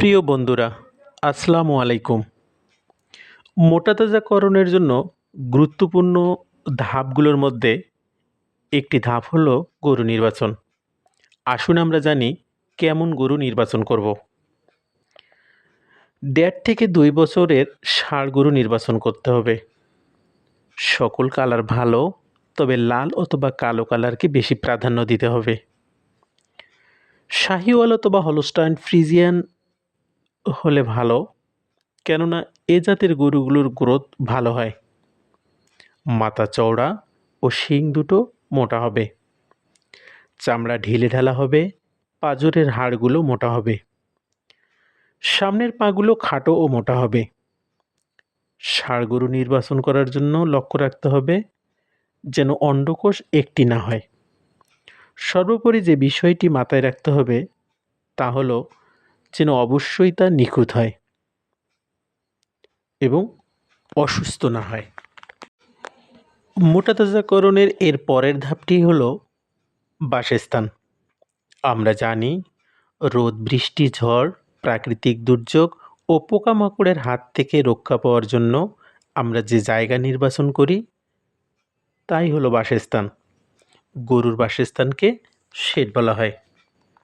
প্রিয় বন্ধুরা, আসসালামু আলাইকুম। মোটাতাজাকরণের জন্য গুরুত্বপূর্ণ ধাপগুলোর মধ্যে একটি ধাপ হলো গরু নির্বাচন। আসুন আমরা জানি কেমন গরু নির্বাচন করব। দেড় থেকে দুই বছরের ষাঁড় গরু নির্বাচন করতে হবে। সকল কালার ভালো, তবে লাল অথবা কালো কালারকে বেশি প্রাধান্য দিতে হবে। শাহিওয়াল অথবা হলস্টাইন ফ্রিজিয়ান হলে ভালো, কেননা এ জাতের গরুগুলোর গ্রোথ ভালো হয়। মাথা চওড়া ও শিং দুটো মোটা হবে। চামড়া ঢিলে ঢালা হবে, পাজরের হাড়গুলো মোটা হবে। সামনের পাগুলো খাটো ও মোটা হবে। ষাঁড় গরু নির্বাচন করার জন্য লক্ষ্য রাখতে হবে, যেন অন্ডকোষ একটি না হয়। সর্বোপরি যে বিষয়টি মাথায় রাখতে হবে, তা হলো যেন অবশ্যই তা নিখুঁত হয় এবং অসুস্থ না হয়। মোটাতাজাকরণের এর পরের ধাপটি হলো বাসস্থান। আমরা জানি, রোদ, বৃষ্টি, ঝড়, প্রাকৃতিক দুর্যোগ ও পোকামাকড়ের হাত থেকে রক্ষা পাওয়ার জন্য আমরা যে জায়গা নির্বাচন করি, তাই হলো বাসস্থান। গরুর বাসস্থানকে শেড বলা হয়।